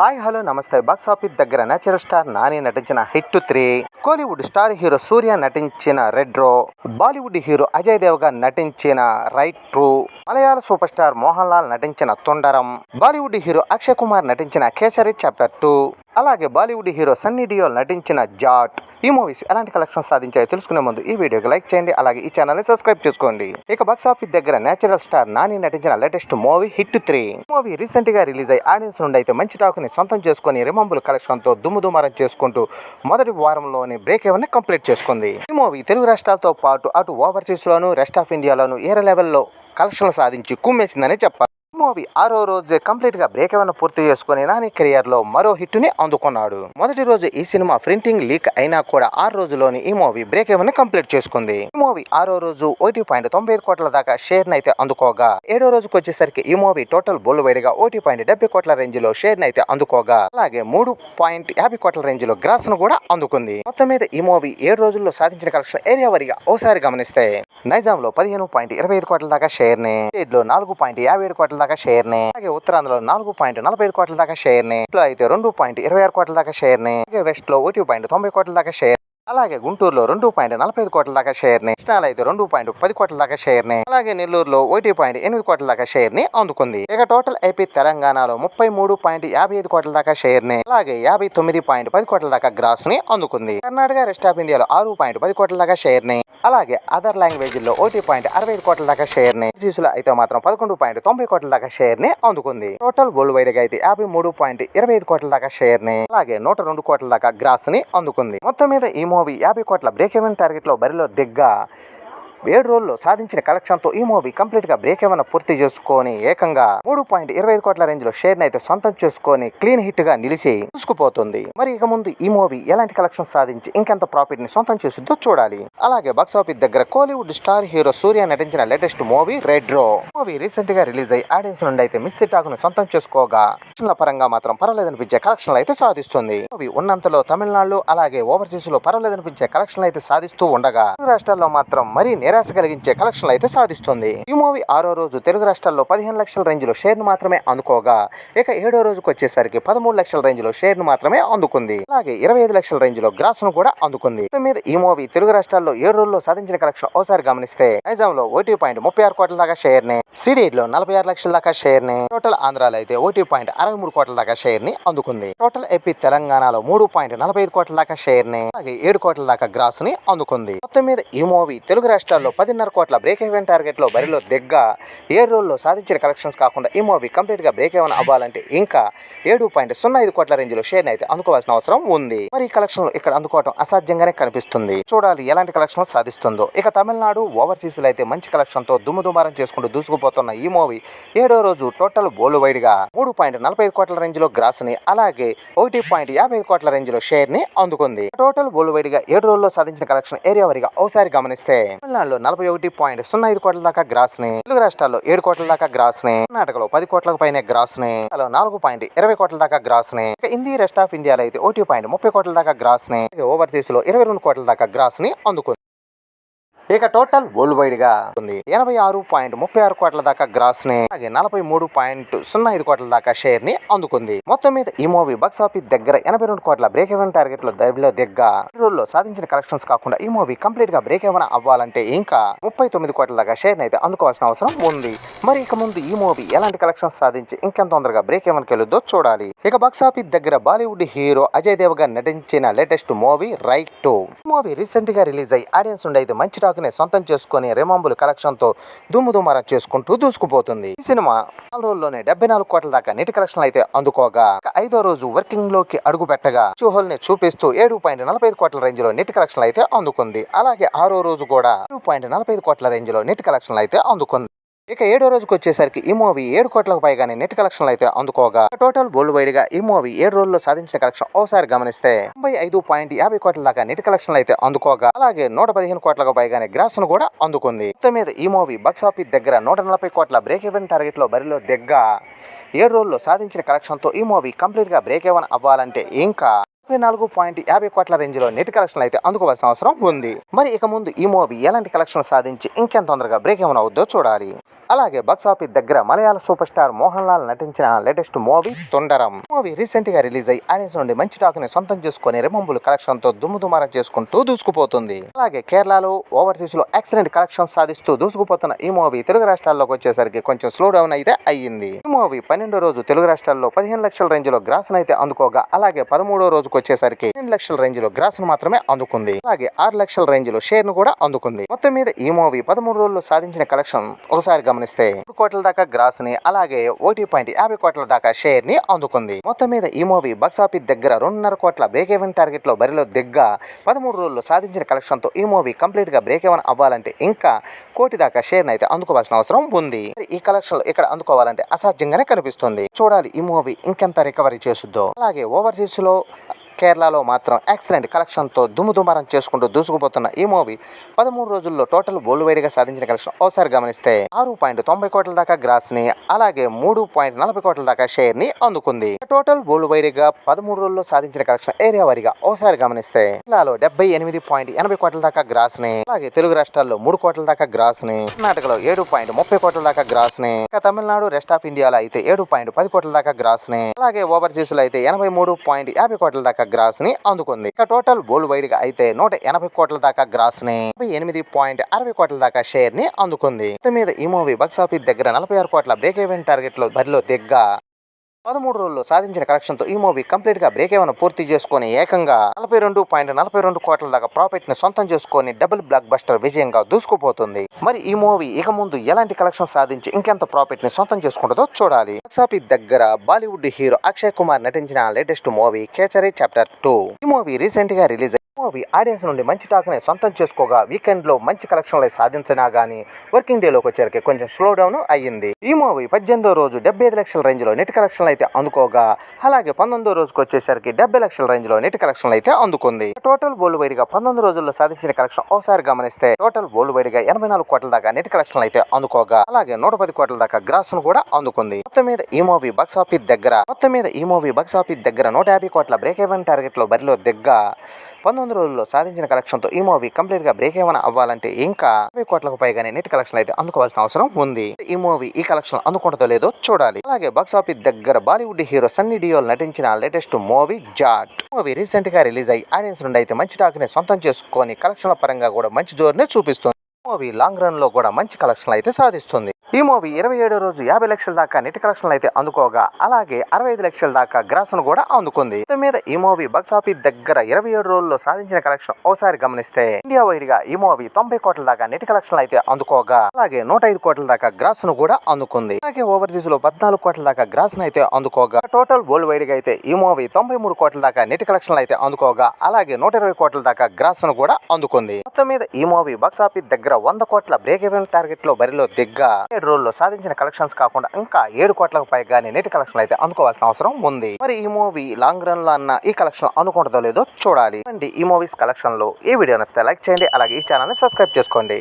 Hi hello నమస్తే. Box office దగ్గర natural star Nani నటించిన hit three Kollywood star hero Suriya నటించిన retro Bollywood hero Ajay Devgn నటించిన raid two Malayalam super star Mohan Lal నటించిన Thudarum Bollywood hero Akshay Kumar నటించిన Kesari chapter two. అలాగే Bollywood hero Sunny Deol నటించిన జాట్ ఈ మూవీస్ ఎలాంటి కలెక్షన్ సాధించాయో తెలుసుకునే ముందు ఈ వీడియోకి లైక్ చేయండి అలాగే ఈ ఛానల్ని సబ్స్క్రైబ్ చేసుకోండి. ఇక బాక్స్ ఆఫీస్ దగ్గర నేచురల్ స్టార్ నాని నటించిన latest movie hit three. Movie రీసెంట్గా రిలీజ్ అయ్యి ఆడియన్స్ నుండి అయితే మంచి టాక్ని సొంతం చేసుకుని రిమంబుల్ కలెక్షన్తో దుమ్ముదుమారం చేసుకుంటూ మొదటి వారంలోని బ్రేక్ ఏవన్ కంప్లీట్ చేసుకుంది. ఈ మూవీ తెలుగు రాష్ట్రాలతో పాటు అటు ఓవర్సీస్ లోను రెస్ట్ ఆఫ్ ఇండియాలోను ఏరే లెవెల్లో కలెక్షన్లు సాధించి కుమ్మేసిందనే చెప్పాలి. మూవీ ఆరో రోజే కంప్లీట్గా బ్రేక్ ఏమైనా పూర్తి చేసుకుని నాని కెరియర్లో మరో హిట్ని అందుకున్నాడు. మొదటి రోజు ఈ సినిమా ప్రింటింగ్ లీక్ అయినా కూడా ఆరు రోజుల్లోని ఈ మూవీ బ్రేక్ ఏమైనా కంప్లీట్ చేసుకుంది. ఈ మూవీ ఆరో రోజు ఒకటి పాయింట్ తొంభై ఐదు కోట్ల దాకా షేర్ అయితే అందుకోగా. ఏడో రోజుకు వచ్చేసరికి ఈ మూవీ టోటల్ బోల్ వేడిగా ఒకటి పాయింట్ డెబ్బై కోట్ల రేంజ్లో షేర్ అయితే అందుకోగా. అలాగే మూడు పాయింట్ యాభై కోట్ల రేంజ్లో గ్రాస్ను కూడా అందుకుంది. మొత్తం మీద ఈ మూవీ ఏడు రోజుల్లో సాధించిన కలెక్షన్ ఏరియా వారిగా ఓసారి గమనిస్తే నైజాం లో పదిహేను పాయింట్ ఇరవై ఐదు కోట్ల దాకా షేర్ని స్టేట్లో నాలుగు పాయింట్ యాభై ఏడు కోట్ల దాకా దాకా షేర్ని అలాగే ఉత్తరాంధ్రలో నాలుగు పాయింట్ నలభై ఐదు కోట్ల దాకా షేర్ని ఇట్లా అయితే రెండు పాయింట్ ఇరవై ఆరు కోట్ల దాకా షేర్ని అలాగే వెస్ట్లో ఒకటి పాయింట్ తొంభై కోట్ల దాకా షేర్ అలాగే గుంటూరులో రెండు పాయింట్ నలభై ఐదు కోట్ల దాకా షేర్ని కృష్ణాలో అయితే రెండు పాయింట్ పది కోట్ల దాకా షేర్ని అలాగే నెల్లూరులో ఒకటి పాయింట్ ఎనిమిది కోట్ల దాకా షేర్ని అందుకుంది ఇక టోటల్ ఏపీ తెలంగాణలో ముప్పై మూడు పాయింట్ యాభై ఐదు కోట్ల దాకా షేర్ని అలాగే యాభై తొమ్మిది పాయింట్ పది కోట్ల దాకా గ్రాస్ని అందుకుంది కర్ణాటక రెస్ట్ ఆఫ్ ఇండియాలో ఆరు పాయింట్ పది కోట్ల దాకా షేర్ని అలాగే అదర్ లాంగ్వేజ్లో ఒకటి పాయింట్ అరవై ఐదు కోట్ల దాకా షేర్ని లో అయితే మాత్రం పదకొండు పాయింట్ తొంభై కోట్ల దాకా షేర్ని అందుకుంది టోటల్ వరల్డ్ వైడ్గా అయితే యాభై మూడు పాయింట్ ఇరవై ఐదు కోట్ల దాకా షేర్ని అలాగే నూట రెండు కోట్ల దాకా గ్రాస్ని అందుకుంది మొత్తం మీద ఈ మూవీ యాభై కోట్ల బ్రేక్ ఈవెన్ టార్గెట్లో బరిలో దిగ్గా ఏడు రోజుల్లో సాధించిన కలెక్షన్తో ఈ మూవీ కంప్లీట్గా బ్రేక్ ఏమైనా పూర్తి చేసుకొని ఏకంగా మూడు పాయింట్ ఇరవై ఐదు కోట్ల రేంజ్లో షేర్ అయితే సొంతం చేసుకొని క్లీన్ హిట్గా నిలిచి చూసుకుపోతుంది. మరి ఇక ముందు ఈ మూవీ ఎలాంటి కలెక్షన్ సాధించి ఇంకెంత ప్రాఫిట్ని సొంతం చేస్తుందో చూడాలి. అలాగే బాక్స్ ఆఫీస్ దగ్గర కోలీవుడ్ స్టార్ హీరో సూర్య నటించిన latest movie retro movie రీసెంట్గా రిలీజ్ అయ్యి ఆడియన్స్ నుండి అయితే మిస్ టాక్ను సొంతం చేసుకోగా. కలెక్షన్ల పరంగా మాత్రం పర్వాలేదనిపించే కలెక్షన్లు అయితే సాధిస్తుంది. మూవీ ఉన్నంతలో తమిళనాడు అలాగే ఓవర్సీస్లో పర్వాలేదనిపించే కలెక్షన్లు అయితే సాధిస్తూ ఉండగా. రాష్ట్రాల్లో మాత్రం మరీ నిరాశ కలిగించే కలెక్షన్లు అయితే సాధిస్తుంది. ఈ మూవీ ఆరో రోజు తెలుగు రాష్ట్రాల్లో పదిహేను లక్షల రేంజ్లో షేర్ను మాత్రమే అందుకోగా ఇక ఏడో రోజుకు వచ్చేసరికి పదమూడు లక్షల రేంజ్లో షేర్ను మాత్రమే అందుకుంది. అలాగే ఇరవై ఐదు లక్షల రేంజ్లో గ్రాస్ను కూడా అందుకుంది. మీద ఈ మూవీ తెలుగు రాష్ట్రాల్లో ఏడు రోజుల్లో సాధించిన కలెక్షన్ ఒకసారి గమనిస్తే నైజాం లో ఒకటి పాయింట్ ముప్పై ఆరు కోట్ల దాకా షేర్ని సిడీడ్లో నలభై ఆరు లక్షల దాకా షేర్ని టోటల్ ఆంధ్రాలో అయితే ఒకటి పాయింట్ అరవై మూడు కోట్ల దాకా షేర్ని అందుకుంది. టోటల్ ఏపీ తెలంగాణలో మూడు పాయింట్ నలభై ఐదు కోట్ల దాకా షేర్ని అలాగే ఏడు కోట్ల దాకా గ్రాస్ని అందుకుంది. మొత్తం మీద ఈ మూవీ తెలుగు రాష్ట్రాల్లో పదిన్నర కోట్ల బ్రేక్ ఈవెన్ టార్గెట్లో బరిలో దిగ్గా ఏడు రోజుల్లో సాధించిన కలెక్షన్స్ కాకుండా ఈ మూవీ కంప్లీట్గా బ్రేక్ ఈవెన్ అవ్వాలంటే ఇంకా ఏడు పాయింట్ సున్నా ఐదు కోట్ల రేంజ్లో షేర్ అయితే అందుకోవాల్సిన అవసరం ఉంది. మరి ఈ కలెక్షన్ ఇక్కడ అందుకోవడం అసాధ్యంగానే కనిపిస్తుంది. చూడాలి ఎలాంటి కలెక్షన్ సాధిస్తుందో. ఇక తమిళనాడు ఓవర్సీస్లో అయితే మంచి కలెక్షన్తో దుమ్ము దుమారం చేసుకుంటూ దూసుకుపోతున్న ఈ మూవీ ఏడో రోజు టోటల్ బోల్ వైడ్గా మూడు పాయింట్ నలభై ఐదు కోట్ల రేంజ్లో గ్రాస్ని అలాగే ఒకటి పాయింట్ యాభై ఐదు కోట్ల రేంజ్లో షేర్ని అందుకుంది. టోటల్ బోల్ వైడ్గా ఏడు రోజుల్లో సాధించిన కలెక్షన్ ఏరియా వారిగా ఒకసారి గమనిస్తే తమిళనాడులో నలభై ఒకటి పాయింట్ సున్నా ఐదు కోట్ల దాకా గ్రాస్ని తెలుగు రాష్ట్రాల్లో ఏడు కోట్ల దాకా గ్రాస్ని కర్ణాటకలో పది కోట్లకు పైన గ్రాస్ని నాలుగు పాయింట్ ఇరవై కోట్ల దాకా గ్రాస్ని హిందీ రెస్ట్ ఆఫ్ ఇండియాలో అయితే ఒకటి పాయింట్ ముప్పై కోట్ల దాకా గ్రాస్ని ఓవర్సీస్లో ఇరవై రెండు కోట్ల దాకా గ్రాస్ని అందుకుంది. ఇక టోటల్ వరల్డ్ వైడ్గా ఉంది. ఎనభై ఆరు పాయింట్ ముప్పై ఆరు కోట్ల దాకా గ్రాస్ని అలాగే నలభై మూడు పాయింట్ సున్నా ఐదు కోట్ల దాకా షేర్ని అందుకుంది. మొత్తం మీద ఈ మూవీ బాక్స్ ఆఫీస్ దగ్గర ఎనభై రెండు కోట్ల బ్రేక్ ఎవెన్ టార్గెట్లో దగ్గర దిగ్గ రోజుల్లో సాధించిన కలెక్షన్స్ కాకుండా ఈ మూవీ కంప్లీట్గా బ్రేక్ ఎవెన్ అవ్వాలంటే ఇంకా ముప్పై తొమ్మిది కోట్ల దాకా షేర్ అయితే అందుకోవాల్సిన అవసరం ఉంది. మరి ఇక ముందు ఈ మూవీ ఎలాంటి కలెక్షన్స్ సాధించి ఇంకెంత తొందరగా బ్రేక్ ఎవెన్ కెలుద్దో చూడాలి. ఇక బాక్స్ ఆఫీస్ దగ్గర బాలీవుడ్ హీరో అజయ్ దేవ్గా నటించిన latest movie raid two. Movie రీసెంట్గా రిలీజ్ అయ్యి ఆడియన్స్ నుండి అయితే మంచి టాక్ ని సొంతం చేసుకుని రెమంబుల్ కలెక్షన్తో దుమ్ము దుమారం చేసుకుంటూ దూసుకుపోతుంది. ఈ సినిమా నాలుగు రోజుల్లోనే డెబ్బై నాలుగు కోట్ల దాకా నెట్ కలెక్షన్ అయితే అందుకోగా ఐదో రోజు వర్కింగ్లోకి అడుగు పెట్టగా చూహోల్ని చూపిస్తూ ఏడు పాయింట్ నలభై ఐదు కోట్ల రేంజ్లో నెట్ కలెక్షన్ అయితే అందుకుంది. అలాగే ఆరో రోజు కూడా ఏడు పాయింట్ నలభై ఐదు కోట్ల రేంజ్లో నెట్ కలెక్షన్ అయితే అందుకుంది. ఇక ఏడో రోజుకి వచ్చేసరికి ఈ మూవీ ఏడు కోట్లకు పైగానే నెట్ కలెక్షన్లు అయితే అందుకోగా. టోటల్ వరల్డ్ వైడ్గా ఈ మూవీ ఏడు రోజుల్లో సాధించిన కలెక్షన్ ఓసారి గమనిస్తే తొంభై ఐదు పాయింట్ యాభై కోట్ల దాకా నెట్ కలెక్షన్లు అయితే అందుకోగా. అలాగే నూట పదిహేను కోట్లకు పైగానే గ్రాస్ను కూడా అందుకుంది. మొత్తం మీద ఈ మూవీ బాక్స్ ఆఫీస్ దగ్గర నూట నలభై కోట్ల బ్రేక్ ఈవెన్ టార్గెట్లో బరిలో దిగ్గా. ఏడు రోజుల్లో సాధించిన కలెక్షన్తో ఈ మూవీ కంప్లీట్గా బ్రేక్ ఈవెన్ అవ్వాలంటే ఇంకా ముప్పై నాలుగు పాయింట్ యాభై కోట్ల రేంజ్లో నెట్ కలెక్షన్ అయితే అందుకోవాల్సిన అవసరం ఉంది. మరి ఇక ముందు ఈ మూవీ ఎలాంటి కలెక్షన్ సాధించి ఇంకెంత తొందరగా బ్రేక్ ఏమైనా అవుద్దో చూడాలి. అలాగే బాక్స్ ఆఫీస్ దగ్గర మలయాళ సూపర్ స్టార్ మోహన్ లాల్ నటించిన లేటెస్ట్ మూవీ తొండరం. మూవీ రీసెంట్గా రిలీజ్ అయ్యి ఆడియన్స్ నుండి మంచి టాక్ని సొంతం చేసుకుని రెమంబుల్ కలెక్షన్తో దుమ్ము దుమారం చేసుకుంటూ దూసుకుపోతుంది. అలాగే కేరళలో ఓవర్సీస్లో ఎక్సలెంట్ కలెక్షన్ సాధిస్తూ దూసుకుపోతున్న ఈ మూవీ తెలుగు రాష్ట్రాల్లోకి వచ్చేసరికి కొంచెం స్లో డౌన్ అయితే అయ్యింది. ఈ మూవీ పన్నెండో రోజు తెలుగు రాష్ట్రాల్లో పదిహేను లక్షల రేంజ్లో గ్రాస్ అయితే అందుకోగా అలాగే పదమూడో రోజుకు వచ్చేసరికి పన్నెండు లక్షల రేంజ్లో గ్రాస్ మాత్రమే అందుకుంది. అలాగే ఆరు లక్షల రేంజ్లో షేర్ను కూడా అందుకుంది. మొత్తం మీద ఈ మూవీ పదమూడు రోజుల్లో సాధించిన కలెక్షన్ ఒకసారి గమనిస్తే మూడు కోట్ల దాకా గ్రాస్ని అలాగే ఒకటి పాయింట్ యాభై కోట్ల దాకా షేర్ని అందుకుంది. మొత్తం మీద ఈ మూవీ బాక్స్ ఆఫీస్ దగ్గర రెండున్నర కోట్ల బ్రేక్ ఈవెన్ టార్గెట్లో బరిలో దిగ్గ పదమూడు రోజుల్లో సాధించిన కలెక్షన్తో ఈ మూవీ కంప్లీట్గా బ్రేక్ ఈవెన్ అవ్వాలంటే ఇంకా కోటి దాకా షేర్ అయితే అందుకోవాల్సిన అవసరం ఉంది. ఈ కలెక్షన్ ఇక్కడ అందుకోవాలంటే అసాధ్యంగానే కనిపిస్తుంది. చూడాలి ఈ మూవీ ఇంకెంత రికవరీ చేస్తుందో. అలాగే ఓవర్సీస్లో కేరళలో మాత్రం ఎక్సలెంట్ కలెక్షన్తో దుమ్ముదుమారం చేసుకుంటూ దూసుకుపోతున్న ఈ మూవీ పదమూడు రోజుల్లో టోటల్ వేడిగా సాధించిన కలెక్షన్ ఓసారి గమనిస్తే ఆరు పాయింట్ తొంభై కోట్ల దాకా గ్రాస్ని అలాగే మూడు పాయింట్ నలభై కోట్ల దాకా షేర్ని అందుకుంది. టోటల్ వేడిగా పదమూడు రోజుల్లో సాధించిన కలెక్షన్ ఏరియా వారిగా ఓసారి గమనిస్తే కేరళలో డెబ్బై ఎనిమిది పాయింట్ ఎనభై కోట్ల దాకా గ్రాస్ని అలాగే తెలుగు రాష్ట్రాల్లో మూడు కోట్ల దాకా గ్రాస్ని కర్ణాటకలో ఏడు పాయింట్ ముప్పై కోట్ల దాకా గ్రాస్ని ఇక తమిళనాడు రెస్ట్ ఆఫ్ ఇండియాలో అయితే ఏడు పాయింట్ పది కోట్ల దాకా గ్రాస్ని అలాగే ఓవర్సీస్లో అయితే ఎనభై మూడు పాయింట్ యాభై కోట్ల దాకా గ్రాస్ని అందుకుంది. ఇక టోటల్ వరల్డ్ వైడ్గా అయితే నూట ఎనభై కోట్ల దాకా గ్రాస్ని ఎనిమిది పాయింట్ అరవై కోట్ల దాకా షేర్ని అందుకుంది మీద ఈ మూవీ బాక్స్ ఆఫీస్ దగ్గర నలభై ఆరు కోట్ల బ్రేక్ ఈవెన్ టార్గెట్లో బరిలో దిగ్గా పదమూడు రోజుల్లో సాధించిన కలెక్షన్తో ఈ మూవీ కంప్లీట్గా బ్రేక్ ఏమైనా పూర్తి చేసుకొని ఏకంగా నలభై రెండు పాయింట్ నలభై రెండు కోట్ల దాకా ప్రాఫిట్ని సొంతం చేసుకొని డబుల్ బ్లాక్ బస్టర్ విజయంగా దూసుకుపోతుంది. మరి ఈ మూవీ ఇక ముందు ఎలాంటి కలెక్షన్ సాధించి ఇంకెంత ప్రాఫిట్ని సొంతం చేసుకుంటుందో చూడాలి. బాక్సాఫీస్ దగ్గర బాలీవుడ్ హీరో అక్షయ్ కుమార్ నటించిన latest movie Kesari chapter two ఈ మూవీ రీసెంట్గా రిలీజ్ మూవీ ఆడియన్స్ నుండి మంచి టాక్ని సొంతం చేసుకోగా వీకెండ్లో మంచి కలెక్షన్లు సాధించినా గానీ వర్కింగ్ డే లోకి వచ్చేసరికి కొంచెం స్లో డౌన్ అయ్యింది. ఈ మూవీ పద్దెనిమిదో రోజు డెబ్బై ఐదు లక్షల రేంజ్లో నెట్ కలెక్షన్లు అయితే అందుకోగా అలాగే పంతొమ్మిదో రోజుకి వచ్చేసరికి డెబ్బై లక్షల రేంజ్లో నెట్ కలెక్షన్లు అయితే అందుకుంది. టోటల్ వరల్డ్ వైడ్గా పంతొమ్మిది రోజుల్లో సాధించిన కలెక్షన్ ఒకసారి గమనిస్తే టోటల్ వరల్డ్ వైడ్గా ఎనభై నాలుగు కోట్ల దాకా నెట్ కలెక్షన్లు అయితే అందుకోగా అలాగే నూట పది కోట్ల దాకా గ్రాస్ను కూడా అందుకుంది. మొత్తం మీద ఈ మూవీ బాక్స్ ఆఫీస్ దగ్గర మొత్తం మీద ఈ మూవీ బాక్స్ ఆఫీస్ దగ్గర నూట యాభై కోట్ల బ్రేక్ ఈవెన్ టార్గెట్లో బరిలో దిగ్గా పంతొమ్మిది రోజుల్లో సాధించిన కలెక్షన్తో ఈ మూవీ కంప్లీట్గా బ్రేక్ ఏమైనా అవ్వాలంటే ఇంకా యాభై కోట్లకు పైగానే నెట్ కలెక్షన్ అయితే అందుకోవాల్సిన అవసరం ఉంది. ఈ మూవీ ఈ కలెక్షన్ అందుకుంటుందో లేదో చూడాలి. అలాగే బాక్స్ ఆఫీస్ దగ్గర బాలీవుడ్ హీరో సన్నీ డియోల్ నటించిన లేటెస్ట్ మూవీ జాట్. మూవీ రీసెంట్గా రిలీజ్ అయ్యి ఆడియన్స్ నుండి అయితే మంచి టాక్ని సొంతం చేసుకొని కలెక్షన్ల పరంగా కూడా మంచి జోరునే చూపిస్తుంది. మూవీ లాంగ్ రన్లో కూడా మంచి కలెక్షన్ అయితే సాధిస్తుంది. ఈ మూవీ ఇరవై ఏడో రోజు యాభై లక్షల దాకా నెట్ కలెక్షన్లు అయితే అందుకోగా అలాగే అరవై ఐదు లక్షల దాకా గ్రాస్ను కూడా అందుకుంది. మొత్తం మీద ఈ మూవీ బాక్స్ ఆఫీస్ దగ్గర ఇరవై ఏడు రోజుల్లో సాధించిన కలెక్షన్ ఒకసారి గమనిస్తే ఇండియా వైడ్గా ఈ మూవీ తొంభై కోట్ల దాకా నెట్ కలెక్షన్లు అయితే అందుకోగా అలాగే నూట ఐదు కోట్ల దాకా గ్రాసును కూడా అందుకుంది. అలాగే ఓవర్సీస్లో పద్నాలుగు కోట్ల దాకా గ్రాస్ను అయితే అందుకోగా టోటల్ వరల్డ్ వైడ్గా అయితే ఈ మూవీ తొంభై మూడు కోట్ల దాకా నెట్ కలెక్షన్లు అయితే అందుకోగా అలాగే నూట ఇరవై కోట్ల దాకా గ్రాస్ను కూడా అందుకుంది. మొత్తం మీద ఈ మూవీ బాక్స్ ఆఫీస్ దగ్గర వంద కోట్ల బ్రేక్ ఈవెన్ టార్గెట్లో బరిలో దిగ్గా ఏడు రోజుల్లో సాధించిన కలెక్షన్స్ కాకుండా ఇంకా ఏడు కోట్లకు పైగానే నేటి కలెక్షన్లు అయితే అందుకోవాల్సిన అవసరం ఉంది. మరి ఈ మూవీ లాంగ్ రన్లో అన్న ఈ కలెక్షన్ అందుకుంటుందో లేదో చూడాలి. అండి ఈ మూవీస్ కలెక్షన్లో ఈ వీడియో నచ్చితే లైక్ చేయండి అలాగే ఈ ఛానల్ని సబ్స్క్రైబ్ చేసుకోండి.